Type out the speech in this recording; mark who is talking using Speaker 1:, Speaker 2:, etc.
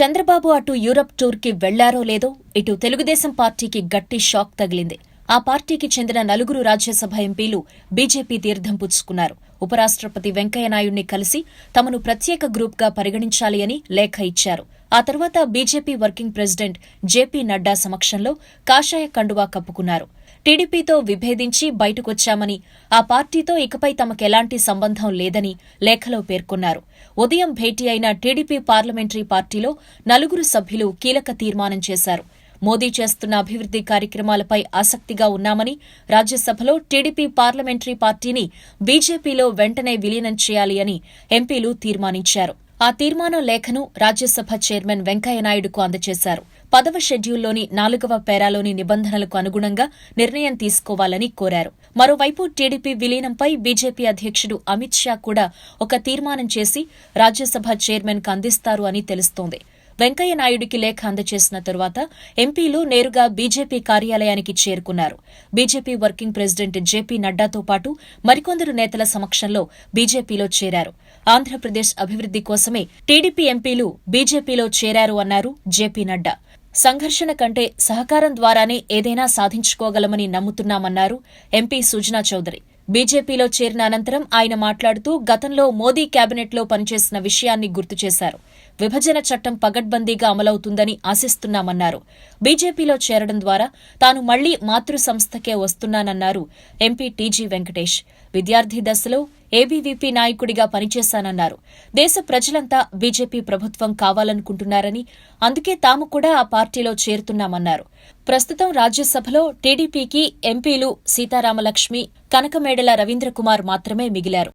Speaker 1: చంద్రబాబు అటు యూరప్ టూర్కి వెళ్ళారో లేదో ఇటు తెలుగుదేశం పార్టీకి గట్టి షాక్ తగిలింది. ఆ పార్టీకి చెందిన నలుగురు రాజ్యసభ ఎంపీలు బీజేపీ తీర్థం పుచ్చుకున్నారు. ఉపరాష్ట్రపతి వెంకయ్యనాయుడిని కలిసి తమను ప్రత్యేక గ్రూప్గా పరిగణించాలి అని లేఖ ఇచ్చారు. ఆ తర్వాత BJP working president JP Nadda సమక్షంలో కాషాయ కండువా కప్పుకున్నారు. టీడీపీతో విభేదించి బయటకొచ్చామని ఆ పార్టీతో ఇకపై తమకెలాంటి సంబంధం లేదని లేఖలో పేర్కొన్నారు. ఉదయం భేటీ అయిన టీడీపీ పార్లమెంటరీ పార్టీలో నలుగురు సభ్యులు కీలక తీర్మానం చేశారు. మోదీ చేస్తున్న అభివృద్ది కార్యక్రమాలపై ఆసక్తిగా ఉన్నామని రాజ్యసభలో టీడీపీ పార్లమెంటరీ పార్టీని బీజేపీలో వెంటనే విలీనం చేయాలి అని ఎంపీలు తీర్మానించారు. ఆ తీర్మానం లేఖను రాజ్యసభ చైర్మన్ వెంకయ్యనాయుడుకు అందజేశారు. పదవ షెడ్యూల్లోని నాలుగవ పేరాలోని నిబంధనలకు అనుగుణంగా నిర్ణయం తీసుకోవాలని కోరారు. మరోవైపు టీడీపీ విలీనంపై బీజేపీ అధ్యక్షుడు అమిత్ షా కూడా ఒక తీర్మానం చేసి రాజ్యసభ చైర్మన్కు అందిస్తారు అని తెలుస్తోంది. వెంకయ్య నాయుడికి లేఖ అందజేసిన తరువాత ఎంపీలు నేరుగా బీజేపీ కార్యాలయానికి చేరుకున్నారు. బీజేపీ వర్కింగ్ ప్రెసిడెంట్ జేపీ నడ్డాతో పాటు మరికొందరు నేతల సమక్షంలో బీజేపీలో చేరారు. ఆంధ్రప్రదేశ్ అభివృద్ది కోసమే టీడీపీ ఎంపీలు బీజేపీలో చేరారు అన్నారు జేపీ నడ్డా. సంఘర్షణ కంటే సహకారం ద్వారానే ఏదైనా సాధించుకోగలమని నమ్ముతున్నామన్నారు ఎంపీ సుజనా చౌదరి. బీజేపీలో చేరిన అనంతరం ఆయన మాట్లాడుతూ గతంలో మోదీ కేబినెట్లో పనిచేసిన విషయాన్ని గుర్తు చేశారు. విభజన చట్టం పగడ్బందీగా అమలవుతుందని ఆశిస్తున్నామన్నారు. బీజేపీలో చేరడం ద్వారా తాను మళ్ళీ మాతృ సంస్థకే వస్తున్నానన్నారు ఎంపీ టీజీ వెంకటేష్. విద్యార్థి దశలో ఏబీవీపీ నాయకుడిగా పనిచేశానన్నారు. దేశ ప్రజలంతా బీజేపీ ప్రభుత్వం కావాలనుకుంటున్నారని అందుకే తాము కూడా ఆ పార్టీలో చేరుతున్నామన్నారు. ప్రస్తుతం రాజ్యసభలో టీడీపీకి ఎంపీలు సీతారామలక్ష్మి కనకమేడల రవీంద్రకుమార్ మాత్రమే మిగిలారు.